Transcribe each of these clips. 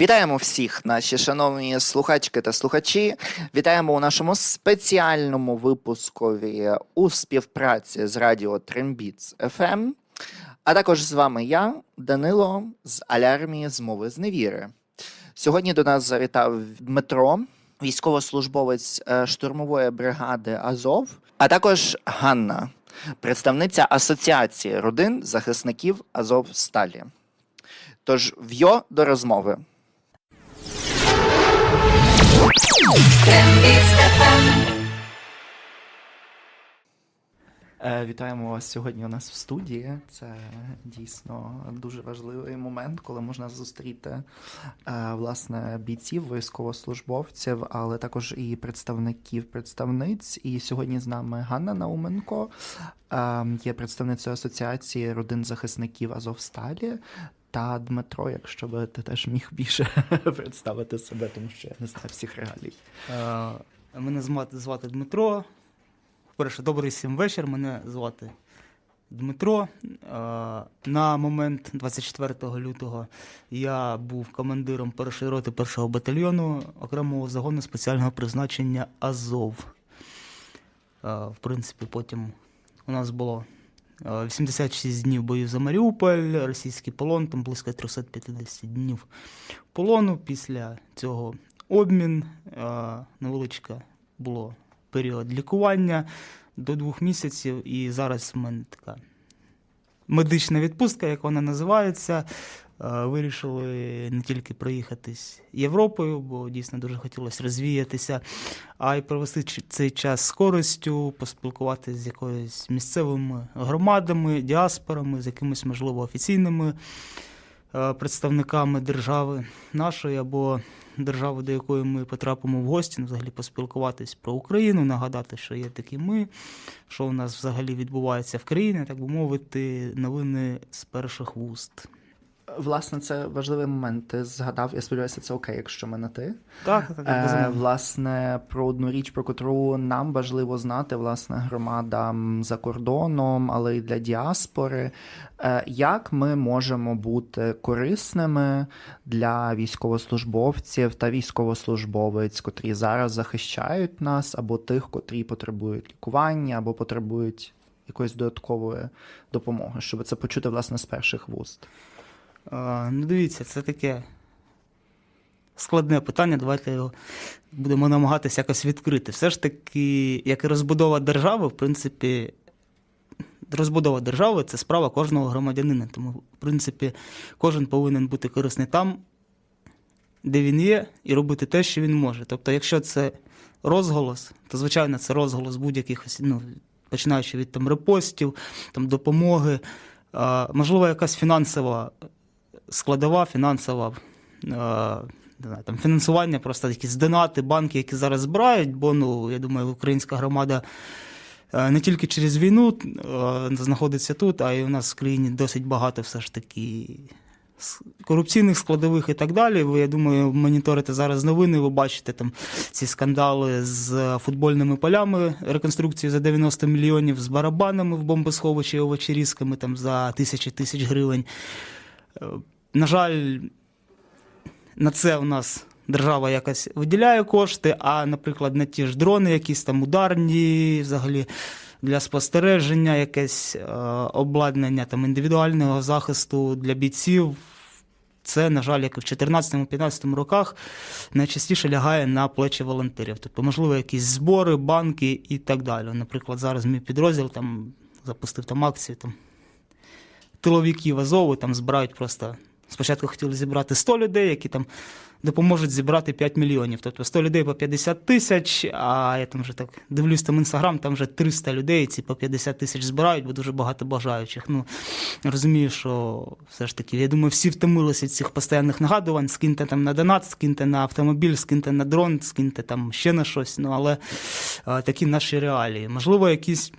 Вітаємо всіх, наші шановні слухачки та слухачі. Вітаємо у нашому спеціальному випускові у співпраці з радіо Трембіц FM. А також з вами я, Данило, з Алярмії з мови зневіри. Сьогодні до нас завітав Дмитро, військовослужбовець е, штурмової бригади Азов, а також Ганна, представниця Асоціації родин захисників Азов Сталі. Тож в'йо до розмови. Вітаємо вас сьогодні у нас в студії. Це дійсно дуже важливий момент, коли можна зустріти е, власне бійців, військовослужбовців, але також і представників представниць. І сьогодні з нами Ганна Науменко, е, є представницею асоціації родин захисників Азовсталі. Та Дмитро, якщо би ти теж міг більше представити себе, тому що я не знаю всіх реалій. Е, Мене звати, Дмитро. Перше, добрий всім вечір. Мене звати Дмитро. Е, На момент 24 лютого я був командиром першої роти першого батальйону окремого загону спеціального призначення Азов. Е, В принципі, потім у нас було 86 днів бою за Маріуполь, російський полон, там близько 350 днів полону. Після цього обмін, е, невеличка було період лікування до двох місяців, і зараз в мене така медична відпустка, як вона називається. Е, Вирішили не тільки проїхатись Європою, бо дійсно дуже хотілося розвіятися, а й провести цей час з користю, поспілкуватися з якоюсь місцевими громадами, діаспорами, з якимись, можливо, офіційними е, представниками держави нашої або держави, до якої ми потрапимо в гості, ну, взагалі поспілкуватись про Україну, нагадати, що є такі ми, що у нас взагалі відбувається в країні, так би мовити, новини з перших вуст. Власне, це важливий момент. Ти згадав, я сподіваюся, це окей, якщо ми на ти. Так, так, Е, власне, про одну річ, про котру нам важливо знати, власне, громадам за кордоном, але й для діаспори. Е, як ми можемо бути корисними для військовослужбовців та військовослужбовець, котрі зараз захищають нас, або тих, котрі потребують лікування, або потребують якоїсь додаткової допомоги, щоб це почути власне з перших вуст. Ну, дивіться, це таке складне питання. Давайте його будемо намагатися якось відкрити. Все ж таки, як і розбудова держави, в принципі, розбудова держави це справа кожного громадянина. Тому, в принципі, кожен повинен бути корисний там, де він є, і робити те, що він може. Тобто, якщо це розголос, то звичайно це розголос будь-якихось, ну, починаючи від там репостів, там допомоги, можливо, якась фінансова складова, фінансова. не знаю, там фінансування, просто якісь донати, банки, які зараз збирають, бо ну, я думаю, українська громада е, не тільки через війну е, знаходиться тут, а й у нас в країні досить багато все ж таки корупційних складових і так далі. Ви, я думаю, моніторите зараз новини, ви бачите там ці скандали з футбольними полями, реконструкцію за 90 мільйонів, з барабанами в бомбосховищі, овочерізками там за тисячі тисяч гривень. На жаль, на це у нас держава якось виділяє кошти, а, наприклад, на ті ж дрони, якісь там ударні, взагалі для спостереження, якесь е, обладнання там, індивідуального захисту для бійців. Це, на жаль, як в 2014-2015 роках, найчастіше лягає на плечі волонтерів. Тобто, можливо, якісь збори, банки і так далі. Наприклад, зараз мій підрозділ там запустив там акцію там, тиловиків Азову, там збирають просто. Спочатку хотіли зібрати 100 людей, які там допоможуть зібрати 5 мільйонів. Тобто 100 людей по 50 тисяч, а я там вже так дивлюсь там інстаграм, там вже 300 людей, ці по 50 тисяч збирають, бо дуже багато бажаючих. Ну, розумію, що все ж таки, я думаю, всі втомилися від цих постійних нагадувань, скиньте там на донат, скиньте на автомобіль, скиньте на дрон, скиньте там ще на щось. Ну, але е, такі наші реалії. Можливо, якісь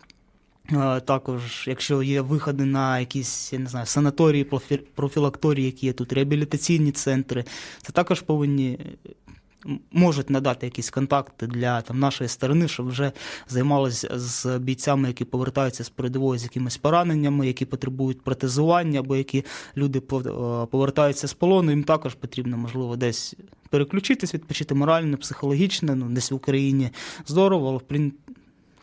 Також, якщо є виходи на якісь, я не знаю, санаторії, профі- профілакторії, які є тут, реабілітаційні центри, це також повинні можуть надати якісь контакти для там, нашої сторони, щоб вже займалися з бійцями, які повертаються з передової з якимись пораненнями, які потребують протезування, або які люди е, повертаються з полону. Їм також потрібно, можливо, десь переключитись, відпочити морально, психологічно, ну, десь в Україні здорово, але в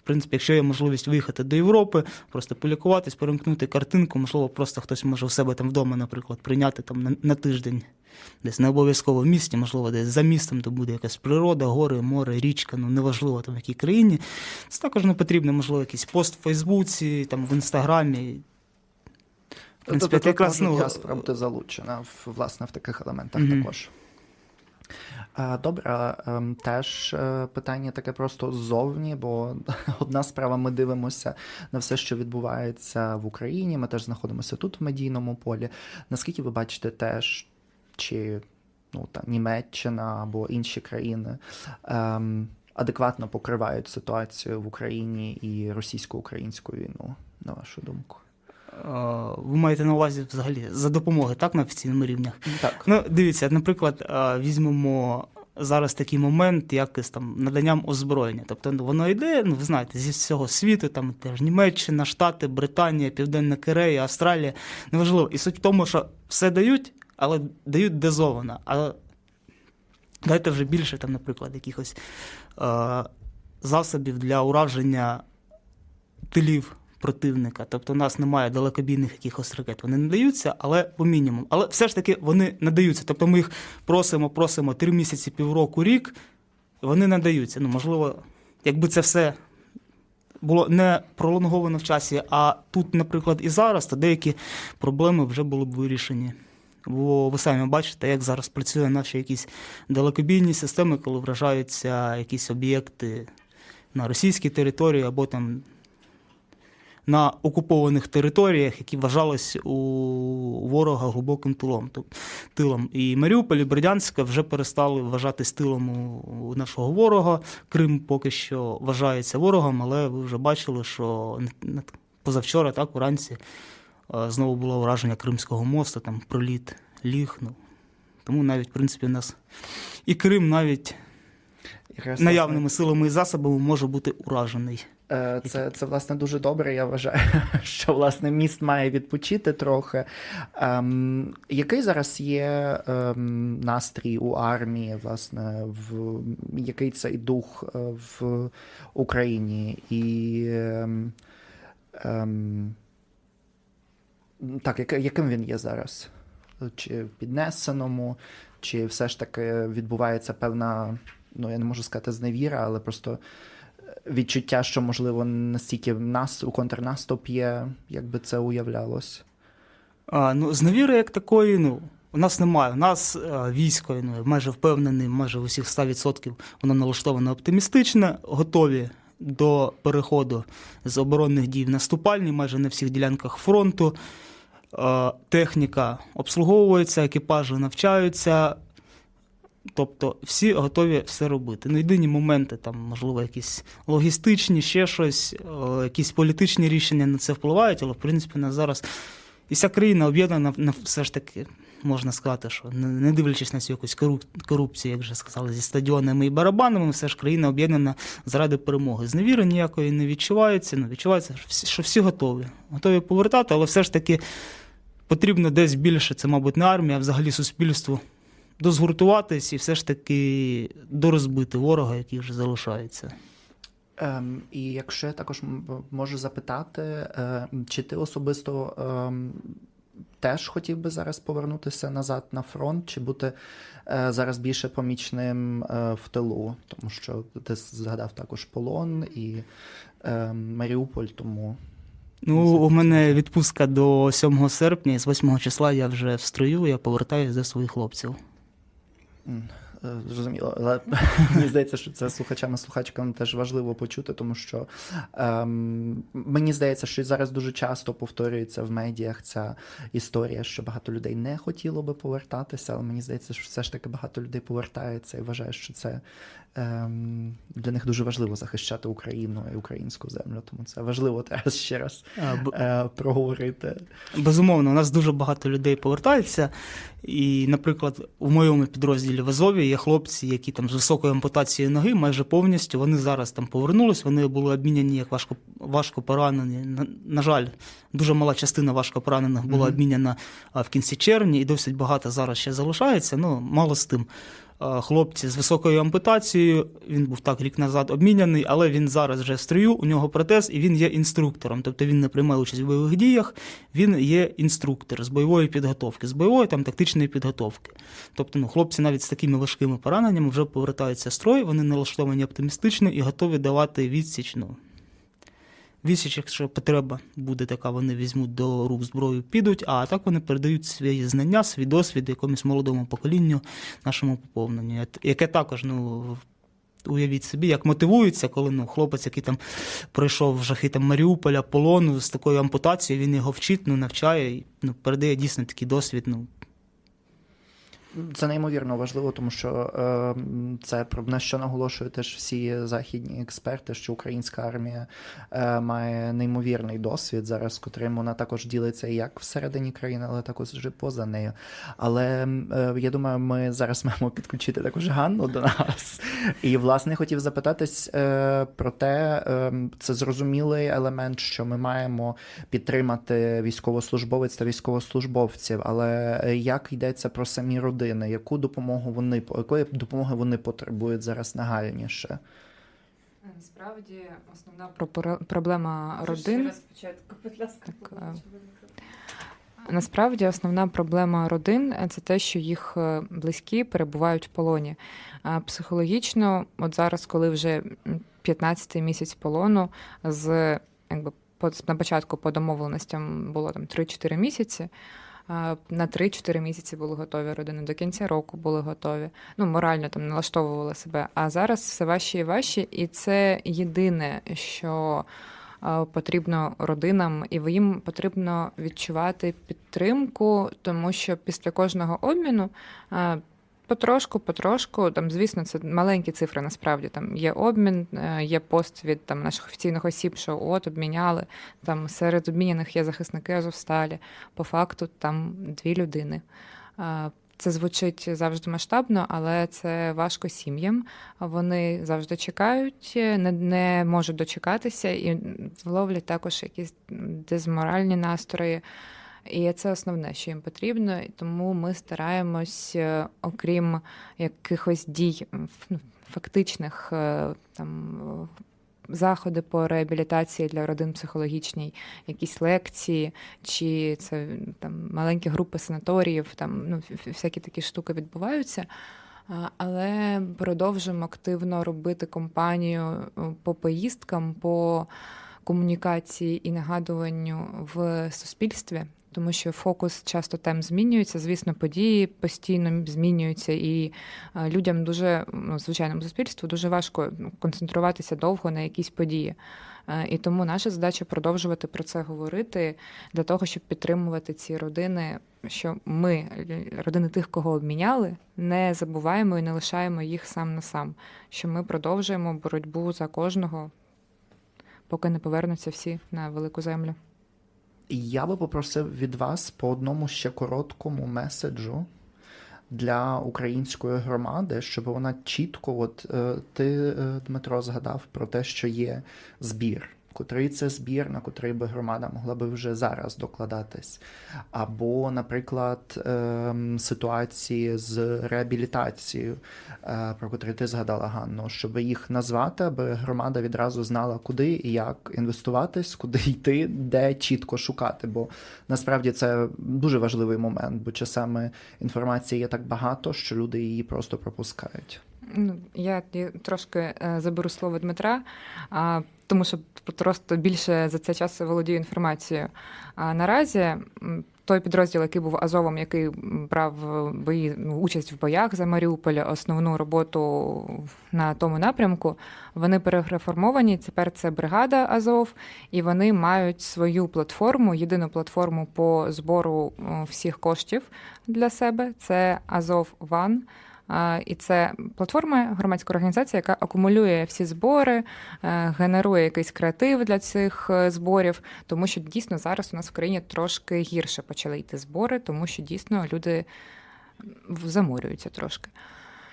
принципі, якщо є можливість виїхати до Європи, просто полікуватись, перемкнути картинку, можливо, просто хтось може у себе там вдома, наприклад, прийняти там на, на тиждень, десь не обов'язково в місті, можливо, десь за містом, де буде якась природа, гори, море, річка, ну неважливо там в якій країні. Це також не потрібно, можливо, якийсь пост в Фейсбуці, там в Інстаграмі. Принципі, тобто, це якраз ну, яскраво бути залучена в, власне в таких елементах Мгм. також. Добре, ем, теж е, питання таке просто ззовні, бо одна справа, ми дивимося на все, що відбувається в Україні. Ми теж знаходимося тут, в медійному полі. Наскільки ви бачите теж, чи ну, та, Німеччина або інші країни ем, адекватно покривають ситуацію в Україні і російсько-українську війну, на вашу думку? Е, ви маєте на увазі взагалі за допомоги, так, на офіційному рівнях? Так. Ну, дивіться, наприклад, е, візьмемо зараз такий момент, як з там наданням озброєння. Тобто ну, воно йде, ну ви знаєте, зі всього світу, там теж Німеччина, Штати, Британія, Південна Корея, Австралія. Неважливо. І суть в тому, що все дають, але дають дозовано. А дайте вже більше, там, наприклад, якихось е, засобів для ураження тилів противника. Тобто у нас немає далекобійних якихось ракет. Вони надаються, але по мінімуму. Але все ж таки вони надаються. Тобто ми їх просимо, просимо три місяці, півроку, рік, вони надаються. Ну, можливо, якби це все було не пролонговано в часі, а тут, наприклад, і зараз, то деякі проблеми вже були б вирішені. Бо ви самі бачите, як зараз працює наші якісь далекобійні системи, коли вражаються якісь об'єкти на російській території або там на окупованих територіях, які вважались у ворога глибоким тилом. Тоб- тилом. І Маріуполь, і Бердянська вже перестали вважатись тилом у нашого ворога. Крим поки що вважається ворогом, але ви вже бачили, що позавчора, так, уранці, е, знову було враження Кримського мосту, там проліт ліг. Ну, тому навіть, в принципі, у нас і Крим навіть наявними силами і засобами може бути уражений. Е, Це, це власне дуже добре. Я вважаю, що власне міст має відпочити трохи. Ем, який зараз є ем, настрій у армії, власне, в який цей дух е, в Україні? І ем, ем, так, яким він є зараз? Чи в піднесеному, чи все ж таки відбувається певна, ну я не можу сказати зневіра, але просто відчуття, що, можливо, настільки в нас у контрнаступ є, як би це уявлялось. А, ну, зневіри як такої, ну, у нас немає. У нас а, військо, ну, майже впевнений, майже усіх 100% воно налаштовано оптимістично, готові до переходу з оборонних дій в наступальні, майже на всіх ділянках фронту. Техніка обслуговується, екіпажі навчаються. Тобто всі готові все робити. Ну, єдині моменти, там, можливо, якісь логістичні, ще щось, е, якісь політичні рішення на це впливають, але в принципі на зараз і вся країна об'єднана на все ж таки, можна сказати, що не, дивлячись на цю якусь корупцію, як вже сказали, зі стадіонами і барабанами, все ж країна об'єднана заради перемоги. Зневіри ніякої не відчувається. Ну, відчувається, всі, що всі готові. Готові повертати, але все ж таки потрібно десь більше, це, мабуть, не армія, а взагалі суспільству. Дозгуртуватись і все ж таки дорозбити ворога, який вже залишається. Ем, і якщо я також можу запитати, е, чи ти особисто ем, теж хотів би зараз повернутися назад на фронт, чи бути е, зараз більше помічним е, в тилу? Тому що ти згадав також полон і е, Маріуполь, тому. Ну, у мене відпустка до 7 серпня, і з 8 числа я вже в строю, я повертаюся до своїх хлопців. М, е, Зрозуміло, але мені здається, що це слухачам і слухачкам теж важливо почути, тому що ем, мені здається, що зараз дуже часто повторюється в медіях ця історія, що багато людей не хотіло би повертатися, але мені здається, що все ж таки багато людей повертається і вважає, що це ем, для них дуже важливо захищати Україну і українську землю. Тому це важливо teraz ще раз е, проговорити. Безумовно, у нас дуже багато людей повертається. І, наприклад, у моєму підрозділі в Азові є хлопці, які там з високою ампутацією ноги, майже повністю. Вони зараз там повернулись. Вони були обміняні як важко, важко поранені. На, на жаль, дуже мала частина важко поранених була Мгм. обміняна в кінці червня, і досить багато зараз ще залишається. Ну, мало з тим. А, Хлопці з високою ампутацією, він був так рік назад обміняний, але він зараз вже в строю, у нього протез, і він є інструктором. Тобто він не приймає участь в бойових діях, він є інструктор з бойової підготовки, з бойової там тактичної підготовки. Тобто, ну, хлопці навіть з такими важкими пораненнями вже повертаються в строй, вони налаштовані оптимістично і готові давати відсіч. Ну, відсіч, якщо потреба буде така, вони візьмуть до рук зброю, підуть, а так вони передають свої знання, свій досвід якомусь молодому поколінню, нашому поповненню, яке також, ну. Уявіть собі, як мотивується, коли ну, хлопець, який там пройшов жахи там, Маріуполя, полону з такою ампутацією, він його вчить, ну, навчає, ну, передає дійсно такий досвід. Ну, Це неймовірно важливо, тому що е, це на що наголошують теж всі західні експерти, що українська армія е, має неймовірний досвід зараз, котрим вона також ділиться як всередині країни, але також і поза нею. Але е, я думаю, ми зараз маємо підключити також Ганну до нас. І власне хотів запитатись е, про те, е, це зрозумілий елемент, що ми маємо підтримати військовослужбовець та військовослужбовців, але е, як йдеться про самі родини, яку допомогу вони якої допомоги вони потребують зараз нагальніше? Насправді основна проблема родин. Так, е, Насправді основна проблема родин е, це те, що їх е, близькі перебувають в полоні. А Психологічно, от зараз, коли вже 15-й місяць полону, з якби на початку по домовленостям було там 3-4 місяці. На 3-4 місяці були готові родини, до кінця року були готові. Ну, морально там налаштовували себе. А зараз все важче і важче, і це єдине, що потрібно родинам, і їм потрібно відчувати підтримку, тому що після кожного обміну. Е, Потрошку, потрошку, там, звісно, це маленькі цифри. Насправді там є обмін, е, є пост від там наших офіційних осіб, що от обміняли. Там серед обміняних є захисники Азовсталі. По факту там дві людини. Е, Це звучить завжди масштабно, але це важко сім'ям. Вони завжди чекають, не, не можуть дочекатися і вловлять також якісь дезморальні настрої. І це основне, що їм потрібно. І тому ми стараємось, е, окрім якихось дій ну, фактичних е, там. е, Заходи по реабілітації для родин психологічній, якісь лекції, чи це там маленькі групи санаторіїв, там ну всякі такі штуки відбуваються. Але продовжуємо активно робити кампанію е, по поїздкам, по комунікації і нагадуванню в суспільстві, тому що фокус часто тем змінюється. Звісно, події постійно змінюються, і е, людям дуже ну, звичайному суспільству дуже важко ну, концентруватися довго на якісь події. Е, І тому наша задача продовжувати про це говорити для того, щоб підтримувати ці родини, що ми, родини тих, кого обміняли, не забуваємо і не лишаємо їх сам на сам. Що ми продовжуємо боротьбу за кожного, поки не повернуться всі на велику землю. Я би попросив від вас по одному ще короткому меседжу для української громади, щоб вона чітко, от е, ти, е, Дмитро, згадав про те, що є збір. Котрий це збір, на котрий би громада могла би вже зараз докладатись, або, наприклад, ем, ситуації з реабілітацією, е, про котрі ти згадала Ганно, щоб їх назвати, аби громада відразу знала, куди і як інвестуватись, куди йти, де чітко шукати. Бо насправді це дуже важливий момент, бо часами інформації є так багато, що люди її просто пропускають. Ну, я трошки е, заберу слово Дмитра, тому що просто більше за цей час володію інформацією. А наразі той підрозділ, який був Азовом, який брав бої, ну, участь в боях за Маріуполь, основну роботу на тому напрямку, вони перереформовані. Тепер це бригада Азов, і вони мають свою платформу, єдину платформу по збору всіх коштів для себе. Це Азов Ван. І це платформа, громадська організація, яка акумулює всі збори, е, генерує якийсь креатив для цих е, зборів, тому що дійсно зараз у нас в країні трошки гірше почали йти збори, тому що дійсно люди замурюються трошки.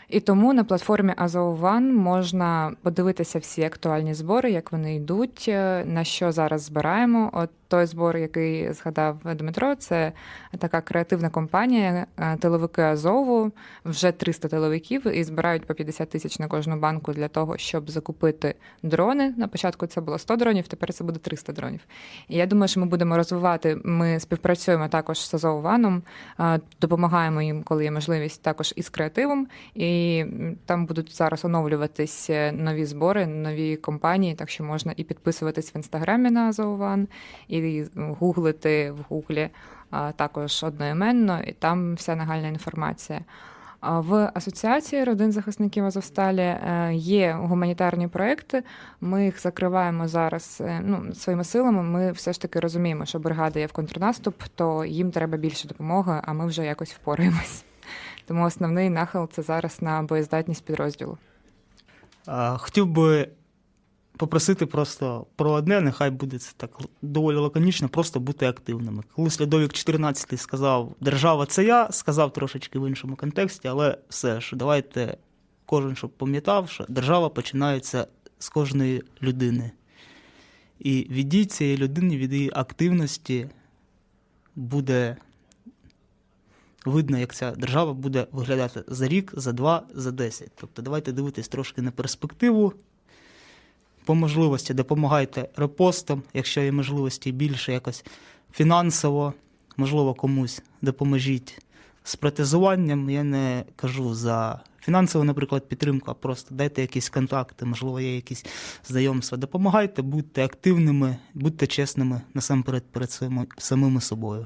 І тому на платформі One можна подивитися всі актуальні збори, як вони йдуть, е, на що зараз збираємо. От той збор, який згадав Дмитро, це така креативна компанія е, тиловики Азову. Вже 300 тиловиків і збирають по 50 тисяч на кожну банку для того, щоб закупити дрони. На початку це було 100 дронів, тепер це буде 300 дронів. І я думаю, що ми будемо розвивати. Ми співпрацюємо також з Азов Ваном, допомагаємо їм, коли є можливість, також із креативом. І м, там будуть зараз оновлюватись е, нові збори, нові компанії, так що можна і підписуватись в інстаграмі на Азов і гуглити в гуглі також одноіменно, і там вся нагальна інформація. В асоціації родин захисників Азовсталі е, є гуманітарні проекти. Ми їх закриваємо зараз е, ну, своїми силами. Ми все ж таки розуміємо, що бригада є в контрнаступ, то їм треба більше допомоги, а ми вже якось впораємось. Тому основний нахил це зараз на боєздатність підрозділу. Хотів би попросити просто про одне, нехай буде це так доволі лаконічно, просто бути активними. Коли Слідовік 14 сказав Держава це я, сказав трошечки в іншому контексті, але все ж, давайте кожен, щоб пам'ятав, що держава починається з кожної людини. І від дій цієї людини, від її активності буде видно, як ця держава буде виглядати за рік, за два, за десять. Тобто давайте дивитись трошки на перспективу. По можливості допомагайте репостам, якщо є можливості більше якось фінансово, можливо, комусь допоможіть з протезуванням. Я не кажу за фінансову, наприклад, підтримку, а просто дайте якісь контакти, можливо, є якісь знайомства. Допомагайте, будьте активними, будьте чесними насамперед перед самими- собою.